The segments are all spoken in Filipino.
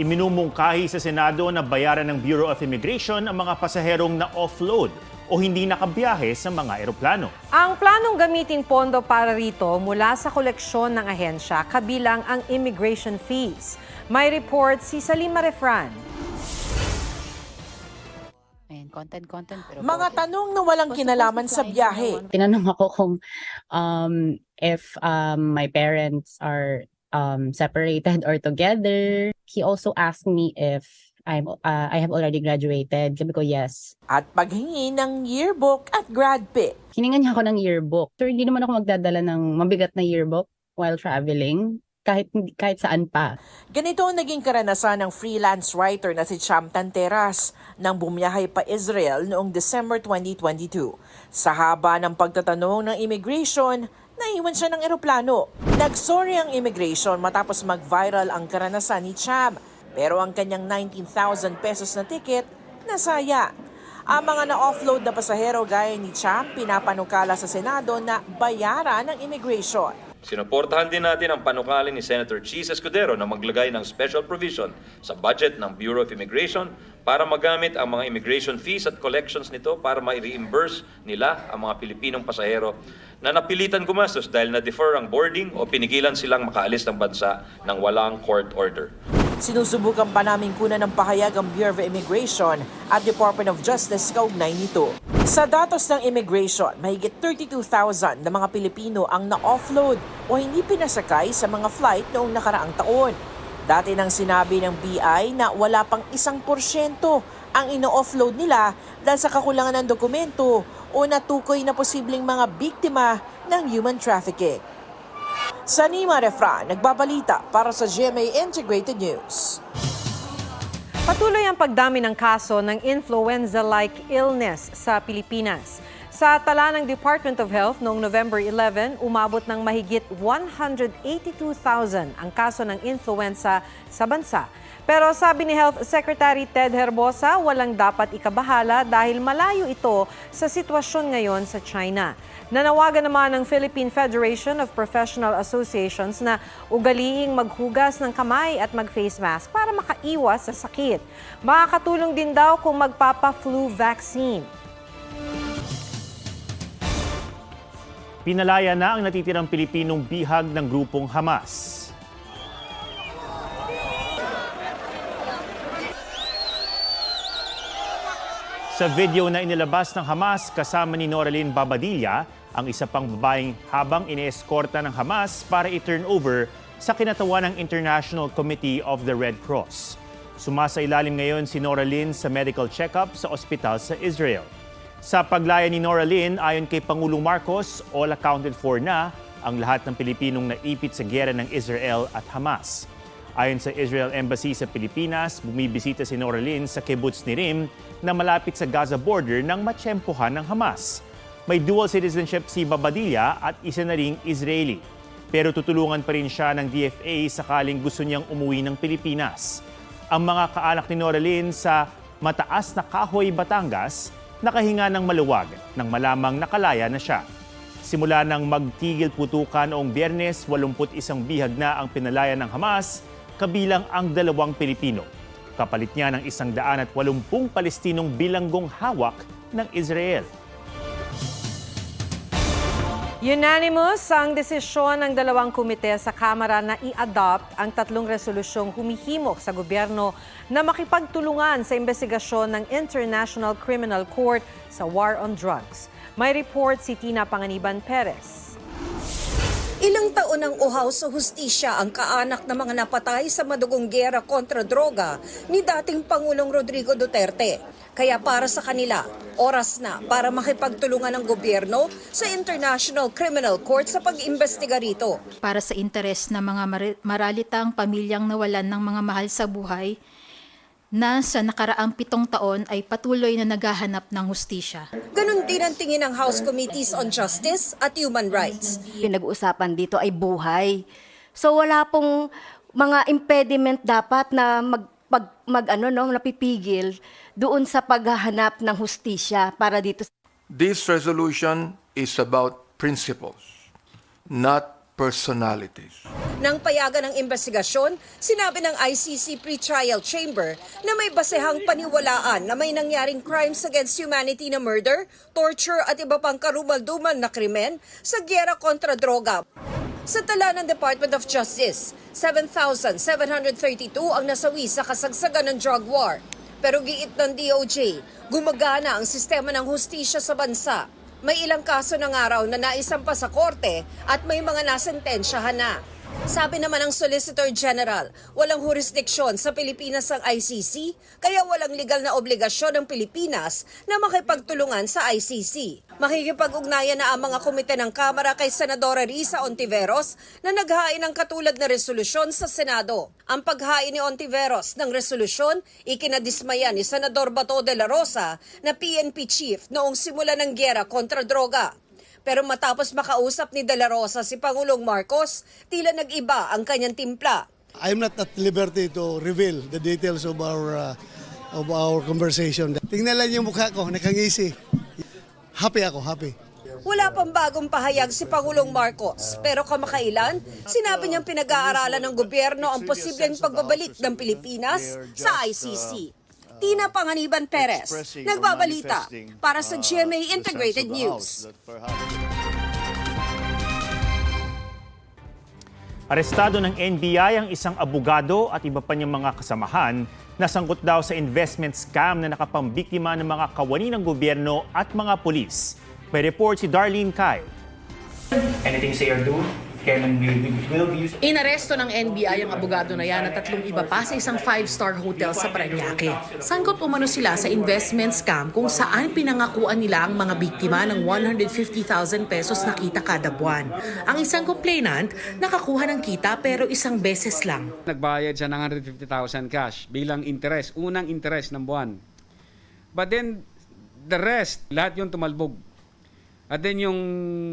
Iminumungkahi sa Senado na bayaran ng Bureau of Immigration ang mga pasaherong na-offload o hindi nakabiyahe sa mga eroplano. Ang planong gamitin pondo para rito mula sa koleksyon ng ahensya kabilang ang immigration fees. May report si Salima Refran. Ayan, content, content. Pero Mga okay. tanong na walang kinalaman sa biyahe. Tinanong ako kung um, if um, my parents are um, separated or together. He also asked me if I'm, uh, I have already graduated. Sabi ko, yes. At paghingi ng yearbook at grad pic. Hiningan niya ako ng yearbook. So, hindi naman ako magdadala ng mabigat na yearbook while traveling. Kahit, kahit saan pa. Ganito ang naging karanasan ng freelance writer na si Cham Tanteras nang bumiyahe pa Israel noong December 2022. Sa haba ng pagtatanong ng immigration, naiwan siya ng eroplano. Nagsorry ang immigration matapos mag-viral ang karanasan ni Cham. Pero ang kanyang 19,000 pesos na ticket, nasaya. Ang mga na-offload na pasahero gaya ni Cham, pinapanukala sa Senado na bayaran ng immigration. Sinuportahan din natin ang panukali ni Senator Cheese Escudero na maglagay ng special provision sa budget ng Bureau of Immigration para magamit ang mga immigration fees at collections nito para ma-reimburse nila ang mga Pilipinong pasahero na napilitan gumastos dahil na-defer ang boarding o pinigilan silang makaalis ng bansa ng walang court order. Sinusubukan pa namin kunan ng pahayag ang Bureau of Immigration at Department of Justice kaugnay nito. Sa datos ng immigration, mahigit 32,000 na mga Pilipino ang na-offload o hindi pinasakay sa mga flight noong nakaraang taon. Dati nang sinabi ng BI na wala pang isang porsyento ang ino-offload nila dahil sa kakulangan ng dokumento o natukoy na posibleng mga biktima ng human trafficking. Sanima Refran, nagbabalita para sa GMA Integrated News. Patuloy ang pagdami ng kaso ng influenza-like illness sa Pilipinas. Sa tala ng Department of Health noong November 11, umabot ng mahigit 182,000 ang kaso ng influenza sa bansa. Pero sabi ni Health Secretary Ted Herbosa, walang dapat ikabahala dahil malayo ito sa sitwasyon ngayon sa China. Nanawagan naman ng Philippine Federation of Professional Associations na ugaliing maghugas ng kamay at mag-face mask para makaiwas sa sakit. Makakatulong din daw kung magpapa-flu vaccine. Pinalaya na ang natitirang Pilipinong bihag ng grupong Hamas. Sa video na inilabas ng Hamas kasama ni Noraline Babadilla, ang isa pang babaeng habang ineeskorta ng Hamas para i-turn over sa kinatawan ng International Committee of the Red Cross. Sumasailalim ngayon si Noraline sa medical check-up sa ospital sa Israel. Sa paglaya ni Noraline, ayon kay Pangulong Marcos, all accounted for na ang lahat ng Pilipinong naipit sa giyera ng Israel at Hamas. Ayon sa Israel Embassy sa Pilipinas, bumibisita si Noraline sa kibbutz ni Rim na malapit sa Gaza border ng matsyempohan ng Hamas. May dual citizenship si Babadilla at isa na ring Israeli. Pero tutulungan pa rin siya ng DFA sakaling gusto niyang umuwi ng Pilipinas. Ang mga kaanak ni Noraline sa mataas na Kahoy, Batangas, nakahinga ng maluwag nang malamang nakalaya na siya. Simula nang magtigil putukan noong biyernes, 81 bihag na ang pinalaya ng Hamas, kabilang ang dalawang Pilipino. Kapalit niya ng isang daan at walumpung Palestinong bilanggong hawak ng Israel. Unanimous ang desisyon ng dalawang komite sa Kamara na i-adopt ang tatlong resolusyong humihimok sa gobyerno na makipagtulungan sa investigasyon ng International Criminal Court sa war on drugs. May report si Tina Panganiban Perez. Ilang taon ang uhaw sa hustisya ang kaanak ng mga napatay sa madugong gera kontra droga ni dating Pangulong Rodrigo Duterte. Kaya para sa kanila, oras na para makipagtulungan ng gobyerno sa International Criminal Court sa pag-imbestiga rito. para sa interes ng mga mari- maralitang pamilyang nawalan ng mga mahal sa buhay na sa nakaraang pitong taon ay patuloy na naghahanap ng hustisya. Ganon din ang tingin ng House Committees on Justice at Human Rights. pinag-uusapan dito ay buhay. So wala pong mga impediment dapat na mag pag, mag ano no napipigil doon sa paghahanap ng hustisya para dito This resolution is about principles, not personalities. Nang payagan ng investigasyon, sinabi ng ICC Pre-Trial Chamber na may basehang paniwalaan na may nangyaring crimes against humanity na murder, torture at iba pang karumaldumal na krimen sa gyera kontra droga. Sa tala ng Department of Justice, 7,732 ang nasawi sa kasagsagan ng drug war. Pero giit ng DOJ, gumagana ang sistema ng hustisya sa bansa. May ilang kaso ng araw na naisampa sa korte at may mga nasentensyahan na. Sabi naman ng Solicitor General, walang jurisdiksyon sa Pilipinas ang ICC, kaya walang legal na obligasyon ng Pilipinas na makipagtulungan sa ICC. Makikipag-ugnayan na ang mga komite ng Kamara kay Senadora Risa Ontiveros na naghain ng katulad na resolusyon sa Senado. Ang paghain ni Ontiveros ng resolusyon, ikinadismaya ni Senador Bato de la Rosa na PNP chief noong simula ng gyera kontra droga. Pero matapos makausap ni De La Rosa si Pangulong Marcos, tila nag-iba ang kanyang timpla. I'm not at liberty to reveal the details of our uh, of our conversation. Tingnan lang yung mukha ko, nakangisi. Happy ako, happy. Wala pang bagong pahayag si Pangulong Marcos, pero kamakailan, sinabi niyang pinag-aaralan ng gobyerno ang posibleng pagbabalik ng Pilipinas sa ICC. Tina Panganiban Perez, nagbabalita para sa GMA Integrated News. Arestado ng NBI ang isang abogado at iba pa niyang mga kasamahan na sangkot daw sa investment scam na nakapambiktima ng mga kawani ng gobyerno at mga pulis. May report si Darlene Kai. anything say or do, Kevin will, will be used. Inaresto ng NBI ang abogado na yan at tatlong iba pa sa isang five-star hotel sa Parañaque. Sangkot umano sila sa investment scam kung saan pinangakuan nila ang mga biktima ng 150,000 pesos na kita kada buwan. Ang isang complainant, nakakuha ng kita pero isang beses lang. Nagbayad siya ng 150,000 cash bilang interest, unang interest ng buwan. But then, the rest, lahat yung tumalbog. At then yung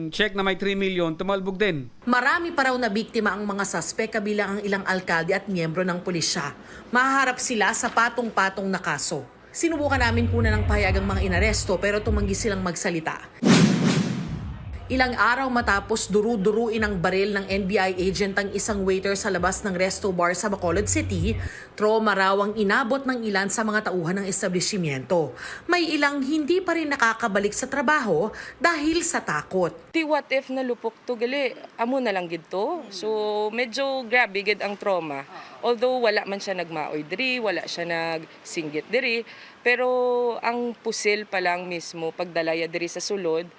check na may 3 million, tumalbog din. Marami pa raw na biktima ang mga suspek kabilang ang ilang alkalde at miyembro ng pulisya. Maharap sila sa patong-patong na kaso. Sinubukan namin kuna ng pahayag ang mga inaresto pero tumanggi silang magsalita. Ilang araw matapos duru-duruin ang baril ng NBI agent ang isang waiter sa labas ng resto bar sa Bacolod City, trauma raw ang inabot ng ilan sa mga tauhan ng establishmento. May ilang hindi pa rin nakakabalik sa trabaho dahil sa takot. Ti what if nalupok to gali amo na lang gid to. So medyo grabe gid ang trauma. Although wala man siya nagmaoy diri, wala siya nagsinggit diri, pero ang pusil pa lang mismo pagdalaya diri sa sulod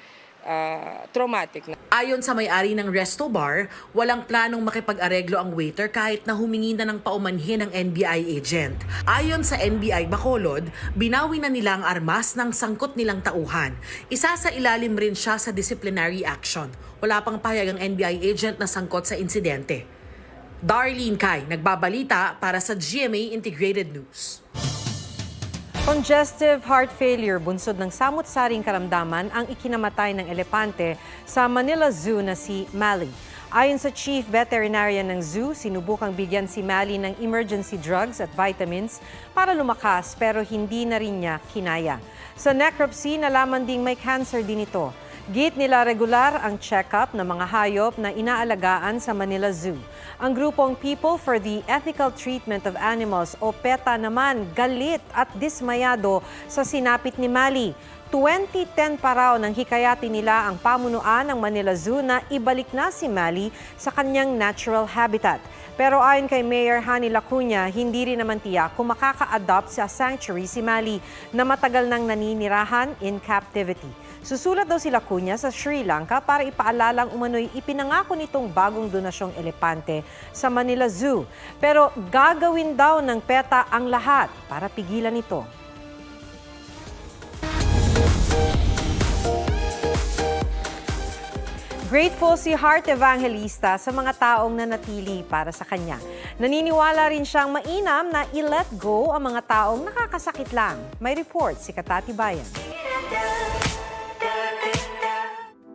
ah, traumatic. Ayon sa may-ari ng resto bar, walang planong makipag-areglo ang waiter kahit na humingi na ng paumanhin ng NBI agent. Ayon sa NBI Bacolod, binawi na nila ang armas ng sangkot nilang tauhan. Isa sa ilalim rin siya sa disciplinary action. Wala pang pahayag ang NBI agent na sangkot sa insidente. Darlene Kai, nagbabalita para sa GMA Integrated News. Congestive heart failure bunsod ng samut-saring karamdaman ang ikinamatay ng elepante sa Manila Zoo na si Mali. Ayon sa Chief Veterinarian ng zoo, sinubukang bigyan si Mali ng emergency drugs at vitamins para lumakas pero hindi na rin niya kinaya. Sa necropsy, nalaman ding may cancer din ito. Git nila regular ang check-up ng mga hayop na inaalagaan sa Manila Zoo. Ang grupong People for the Ethical Treatment of Animals o PETA naman galit at dismayado sa sinapit ni Mali. 2010 pa raw nang hikayati nila ang pamunuan ng Manila Zoo na ibalik na si Mali sa kanyang natural habitat. Pero ayon kay Mayor Hani Lacuna, hindi rin naman tiyak kung makaka-adopt sa sanctuary si Mali na matagal nang naninirahan in captivity. Susulat daw si Lacuna sa Sri Lanka para ipaalalang umano'y ipinangako nitong bagong donasyong elepante sa Manila Zoo. Pero gagawin daw ng PETA ang lahat para pigilan ito. Grateful si Heart Evangelista sa mga taong nanatili para sa kanya. Naniniwala rin siyang mainam na i-let go ang mga taong nakakasakit lang. May report si Katati Bayan.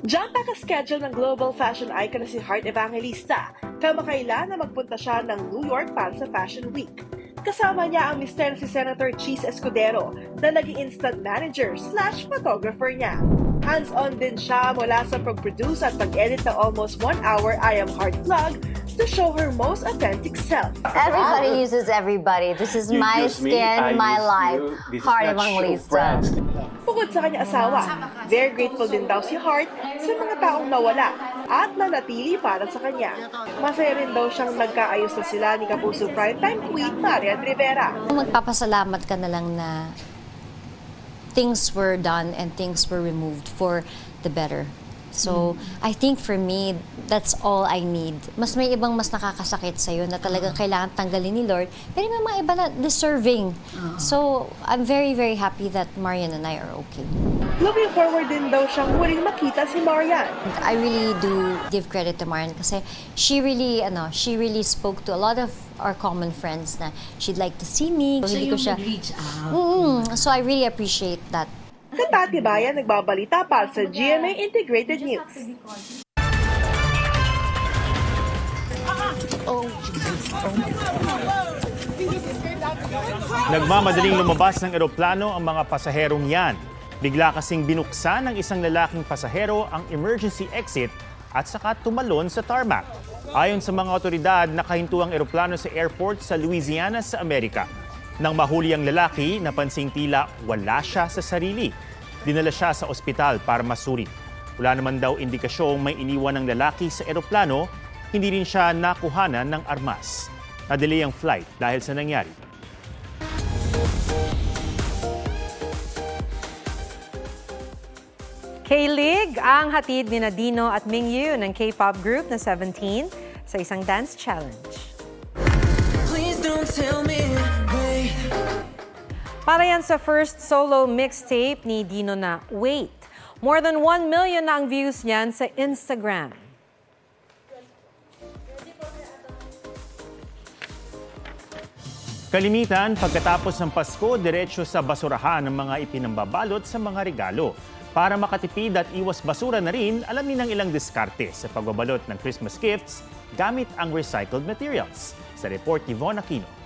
Diyan schedule ng global fashion icon na si Heart Evangelista. Kamakailan na magpunta siya ng New York para sa Fashion Week. Kasama niya ang mister na si Senator Cheese Escudero na naging instant manager slash photographer niya. Hands-on din siya mula sa pag-produce at pag-edit ng almost one hour I Am Heart vlog to show her most authentic self. Everybody uses everybody. This is my skin, my life. Heart Evangelista. Bukod sa kanyang asawa, very grateful din daw si Hart sa mga taong nawala at nanatili para sa kanya. Masaya rin daw siyang nagkaayos na sila ni Kapuso Primetime Queen Marian Rivera. Magpapasalamat ka na lang na things were done and things were removed for the better. So, I think for me, that's all I need. Mas may ibang mas nakakasakit sa'yo na talagang kailangan tanggalin ni Lord. Pero may mga iba na deserving. So, I'm very, very happy that Marian and I are okay. Looking forward din daw siyang muling makita si Marian. I really do give credit to Marian kasi she really ano, she really spoke to a lot of our common friends na she'd like to see me. So, hindi ko siya reach out. so I really appreciate that. Katatibayan nagbabalita para sa GMA Integrated News. Nagmamadaling lumabas ng eroplano ang mga pasaherong yan. Bigla kasing binuksan ng isang lalaking pasahero ang emergency exit at saka tumalon sa tarmac. Ayon sa mga otoridad, nakahinto ang eroplano sa airport sa Louisiana sa Amerika. Nang mahuli ang lalaki, napansing tila wala siya sa sarili. Dinala siya sa ospital para masuri. Wala naman daw indikasyong may iniwan ng lalaki sa eroplano, hindi rin siya nakuhanan ng armas. Nadelay ang flight dahil sa nangyari. K-League ang hatid ni Nadino at Mingyu ng K-pop group na 17 sa isang dance challenge. Para yan sa first solo mixtape ni Dino na Wait. More than 1 million na ang views niyan sa Instagram. Kalimitan, pagkatapos ng Pasko, diretsyo sa basurahan ng mga ipinambabalot sa mga regalo. Para makatipid at iwas basura na rin, alamin ang ilang diskarte sa pagbabalot ng Christmas gifts gamit ang recycled materials. Sa report ni Von Aquino.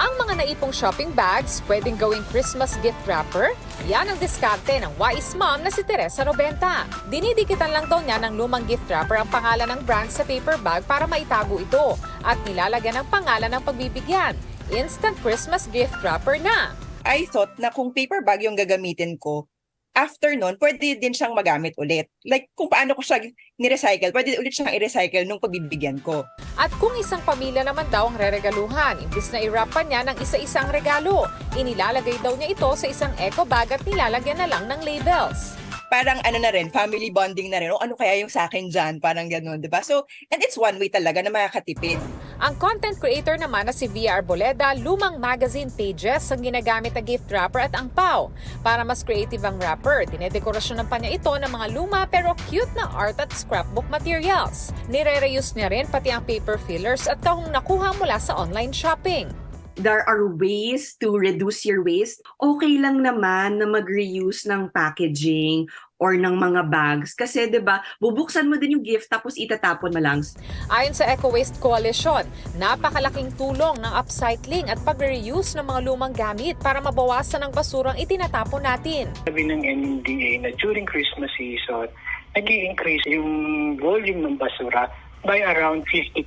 Ang mga naipong shopping bags pwedeng gawing Christmas gift wrapper. Yan ang diskarte ng wise mom na si Teresa Robenta. Dinidikitan lang daw niya ng lumang gift wrapper ang pangalan ng brand sa paper bag para maitago ito at nilalagyan ng pangalan ng pagbibigyan. Instant Christmas gift wrapper na. I thought na kung paper bag yung gagamitin ko, after nun, pwede din siyang magamit ulit. Like, kung paano ko siya ni-recycle, pwede ulit siyang i-recycle nung pagbibigyan ko. At kung isang pamilya naman daw ang reregaluhan, imbis na i-wrap pa niya ng isa-isang regalo, inilalagay daw niya ito sa isang eco bag at nilalagyan na lang ng labels. Parang ano na rin, family bonding na rin. O ano kaya yung sa akin dyan? Parang ganun, di ba? So, and it's one way talaga na makakatipid. Ang content creator naman na si Via Arboleda, lumang magazine pages ang ginagamit na gift wrapper at ang pau. Para mas creative ang wrapper, dinedekorasyon ng pa niya ito ng mga luma pero cute na art at scrapbook materials. Nire-reuse niya rin pati ang paper fillers at kahong nakuha mula sa online shopping. There are ways to reduce your waste. Okay lang naman na mag-reuse ng packaging or ng mga bags. Kasi 'di ba bubuksan mo din yung gift tapos itatapon mo lang. Ayon sa Eco Waste Coalition, napakalaking tulong ng upcycling at pag-reuse ng mga lumang gamit para mabawasan ang basurang itinatapon natin. Sabi ng NDA na during Christmas season, nag increase yung volume ng basura by around 50%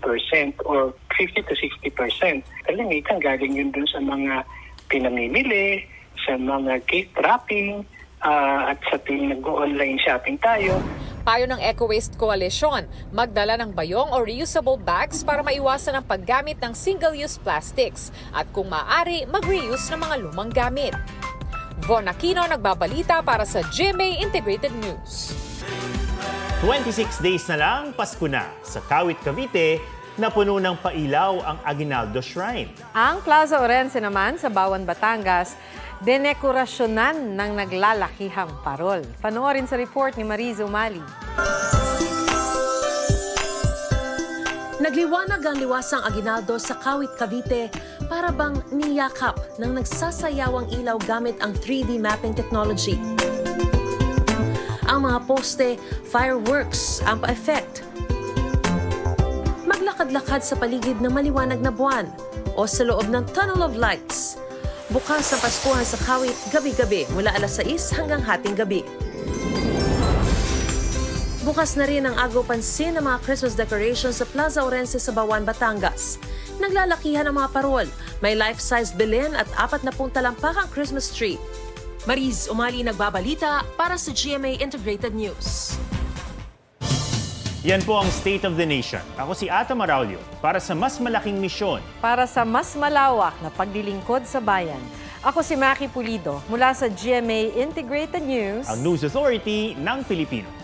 or 50 to 60%. Kalimitan galing yun dun sa mga pinamimili, sa mga cake wrapping, ah, at sa tuwing nag-online shopping tayo. Payo ng Eco Waste Coalition, magdala ng bayong o reusable bags para maiwasan ang paggamit ng single-use plastics at kung maaari, mag-reuse ng mga lumang gamit. Von Aquino nagbabalita para sa GMA Integrated News. 26 days na lang, Pasko na. Sa Kawit, Cavite, napuno ng pailaw ang Aguinaldo Shrine. Ang Plaza Orense naman sa Bawan, Batangas, denekorasyonan ng naglalakihang parol. Panoorin sa report ni Marizo Mali. Nagliwanag ang liwasang Aguinaldo sa Kawit, Cavite para bang niyakap ng nagsasayawang ilaw gamit ang 3D mapping technology. Ang mga poste, fireworks ang pa-effect. Maglakad-lakad sa paligid ng maliwanag na buwan o sa loob ng tunnel of lights. Bukas ang Paskuhan sa Kawit gabi-gabi mula alas 6 hanggang hating gabi. Bukas na rin ang agaw pansin ng mga Christmas decorations sa Plaza Orense sa Bawan, Batangas. Naglalakihan ang mga parol. May life-size Belen at apat na pung talampakang Christmas tree. Mariz Umali nagbabalita para sa GMA Integrated News. Yan po ang State of the Nation. Ako si Ata Maraulio para sa mas malaking misyon. Para sa mas malawak na paglilingkod sa bayan. Ako si Maki Pulido mula sa GMA Integrated News. Ang News Authority ng Pilipino.